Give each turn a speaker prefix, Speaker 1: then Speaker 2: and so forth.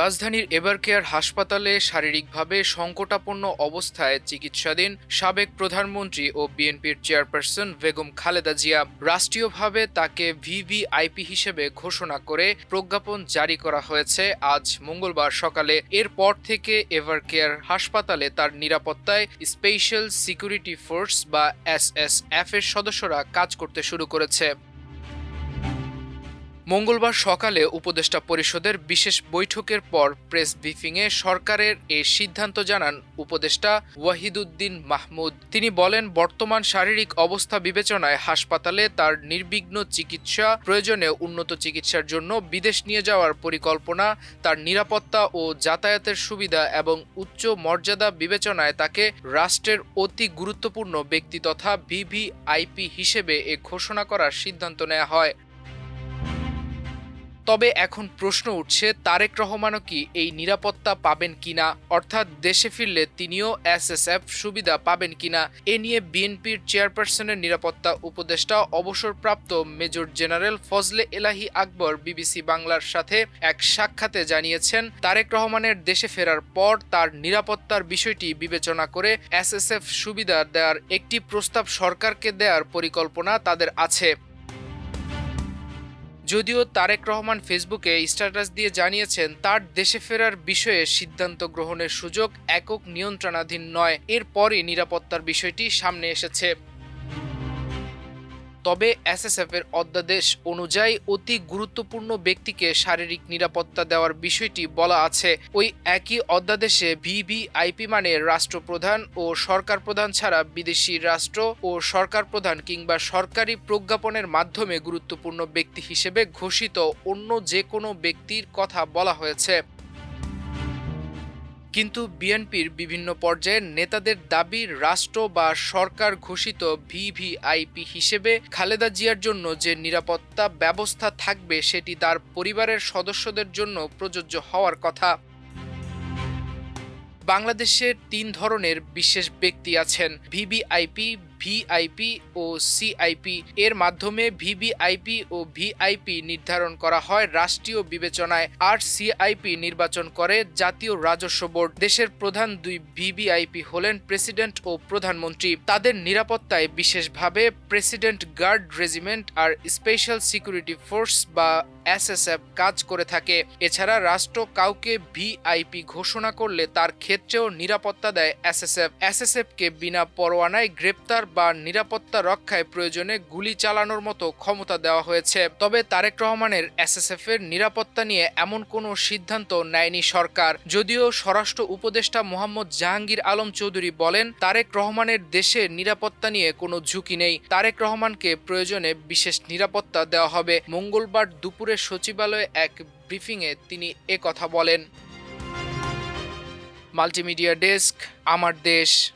Speaker 1: রাজধানীর এবারকেয়ার হাসপাতালে শারীরিকভাবে সংকটাপন্ন অবস্থায় চিকিৎসাধীন সাবেক প্রধানমন্ত্রী ও বিএনপির চেয়ারপারসন বেগম খালেদা জিয়া রাষ্ট্রীয়ভাবে তাকে ভিভিআইপি হিসেবে ঘোষণা করে প্রজ্ঞাপন জারি করা হয়েছে আজ মঙ্গলবার সকালে। এরপর থেকে এভারকেয়ার হাসপাতালে তার নিরাপত্তায় স্পেশাল সিকিউরিটি ফোর্স বা এসএসএফ এর সদস্যরা কাজ করতে শুরু করেছে। মঙ্গলবার সকালে উপদেষ্টা পরিষদের বিশেষ বৈঠকের পর প্রেস ব্রিফিংয়ে সরকারের এ সিদ্ধান্ত জানান উপদেষ্টা ওয়াহিদুদ্দিন মাহমুদ। তিনি বলেন, বর্তমান শারীরিক অবস্থা বিবেচনায় হাসপাতালে তার নির্বিঘ্ন চিকিৎসা প্রয়োজনে উন্নত চিকিৎসার জন্য বিদেশ নিয়ে যাওয়ার পরিকল্পনা, তার নিরাপত্তা ও যাতায়াতের সুবিধা এবং উচ্চ মর্যাদা বিবেচনায় তাকে রাষ্ট্রের অতি গুরুত্বপূর্ণ ব্যক্তি তথা ভিভিআইপি হিসেবে এ ঘোষণা করার সিদ্ধান্ত নেওয়া হয়। তবে এখন প্রশ্ন উঠছে, তারেক রহমানও কি এই নিরাপত্তা পাবেন কিনা? অর্থাৎ দেশে ফিরলে তিনিও এসএসএফ সুবিধা পাবেন কিনা? এ নিয়ে বিএনপির চেয়ারপারসনের নিরাপত্তা উপদেষ্টা অবসরপ্রাপ্ত major general Fazle Elahi Akbar BBC বাংলার সাথে এক সাক্ষাতে জানিয়েছেন, তারেক রহমানের দেশে ফেরার পর তার নিরাপত্তার বিষয়টি বিবেচনা করে এসএসএফ সুবিধা দেওয়ার একটি প্রস্তাব সরকারকে দেওয়ার পরিকল্পনা তাদের আছে। যদিও তারেক রহমান ফেসবুকে স্ট্যাটাস দিয়ে জানিয়েছেন, তার দেশে ফেরার বিষয়ে সিদ্ধান্ত গ্রহণের সুযোগ একক নিয়ন্ত্রণাধীন নয়। এরপরই নিরাপত্তার বিষয়টি সামনে এসেছে। তবে এসএসএফ এর অধ্যাদেশ অনুযায়ী অতি গুরুত্বপূর্ণ ব্যক্তিকে শারীরিক নিরাপত্তা দেওয়ার বিষয়টি বলা আছে। ওই একই অধ্যাদেশে ভিভিআইপি মানে রাষ্ট্রপ্রধান ও সরকার প্রধান ছাড়া বিদেশি রাষ্ট্র ও সরকার প্রধান কিংবা সরকারি প্রজ্ঞাপনের মাধ্যমে গুরুত্বপূর্ণ ব্যক্তি হিসেবে ঘোষিত অন্য যে কোনো ব্যক্তির কথা বলা হয়েছে। কিন্তু বিএনপির বিভিন্ন পর্যায়ের নেতাদের দাবি রাষ্ট্র বা সরকার ঘোষিত ভিভিআইপি হিসেবে খালেদা জিয়ার জন্য যে নিরাপত্তা ব্যবস্থা থাকবে সেটি তার পরিবারের সদস্যদের জন্য প্রযোজ্য হওয়ার কথা। বাংলাদেশের তিন ধরনের বিশেষ ব্যক্তি আছেন। ভিভিআইপি ভিআইপি ও সিআইপি এর মাধ্যমে ভিভিআইপি ও ভিআইপি নির্ধারণ করা হয় রাষ্ট্রীয় বিবেচনায়। আর সিআইপি নির্বাচন করে জাতীয় রাজস্ব বোর্ড। দেশের প্রধান দুই ভিভিআইপি হলেন প্রেসিডেন্ট ও প্রধানমন্ত্রী। তাদের নিরাপত্তায় বিশেষভাবে প্রেসিডেন্ট গার্ড রেজিমেন্ট আর স্পেশাল সিকিউরিটি ফোর্স বা এসএসএফ কাজ করে থাকে। এছাড়া রাষ্ট্র কাউকে ভিআইপি ঘোষণা করলে তার ক্ষেত্রেও নিরাপত্তা দেয় এসএসএফ। এসএসএফকে বিনা পরোয়ানায় গ্রেপ্তার বা নিরাপত্তা রক্ষায় প্রয়োজনে গুলি চালানোর মতো ক্ষমতা দেওয়া হয়েছে। তবে তারেক রহমানের এসএসএফ এর নিরাপত্তা নিয়ে এমন কোনো সিদ্ধান্ত নেয়নি সরকার। যদিও স্বরাষ্ট্র উপদেষ্টা মোহাম্মদ জাহাঙ্গীর আলম চৌধুরী বলেন, তারেক রহমানের দেশে নিরাপত্তা নিয়ে কোনো ঝুঁকি নেই। তারেক রহমানকে প্রয়োজনে বিশেষ নিরাপত্তা দেওয়া হবে। মঙ্গলবার দুপুরে সচিবালয়ে এক ব্রিফিংয়ে তিনি এ কথা বলেন। মাল্টিমিডিয়া ডেস্ক আমার দেশ।